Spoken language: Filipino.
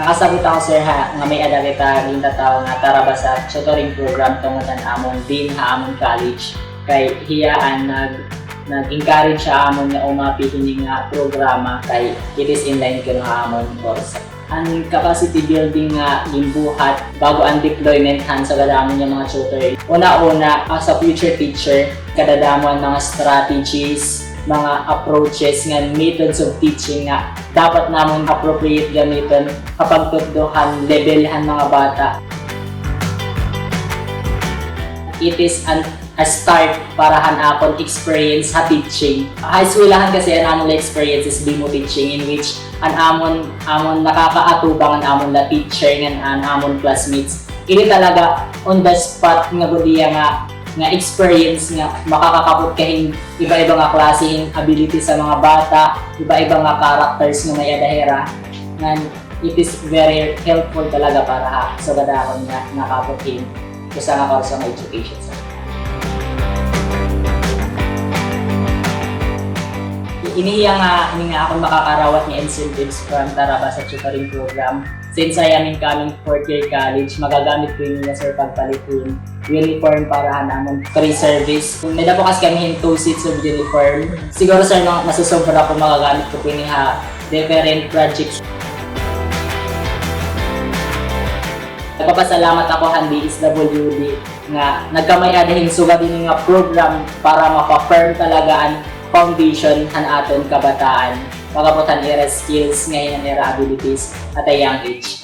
Nakasabot ako sir ha, nga may ada kita rin tao nga tara ba sa tutoring program tungutan amon din ha amon college kay hiyaan nag nag-encourage siya amon nga umapi hini nga programa kay it is in line kuno amon course. Ang capacity building nga gimbuhat bago ang deployment han sa kadamon nga mga tutor. Una-una as a future teacher, kadadamon mga strategies, mga approaches nga methods of teaching nga dapat namon appropriate gamiton kapag tutduhan levelhan mga bata. It is an a start para han akon experience ha teaching. High schoolahan kasi ang amon experience is demo teaching in which an amon amon nakakaatubang ang amon la teacher ngan an amon classmates. Ini talaga on the spot nga gudiya nga nga experience nga makakakapot kahin iba-iba nga klaseng ability sa mga bata, iba-iba nga characters nga may adahera. Ngan it is very helpful talaga para ha sa gadakon nga nakapotin sa nga kurso nga education sa inihiya nga ini nga ako makakarawat ni incentives from Taraba sa tutoring program. Since I am incoming fourth year college, magagamit ko yun sir pagpalitin uniform para namon free service. May nabukas kami yung two seats of uniform, siguro sir no, nasusobra ko magagamit ko po ha different projects. Nagpapasalamat ako handi SWD nga nagkamay adahin suga din nga program para mapa-firm talaga ang foundation han aton kabataan pagabutan era skills ngayon era abilities at a young age.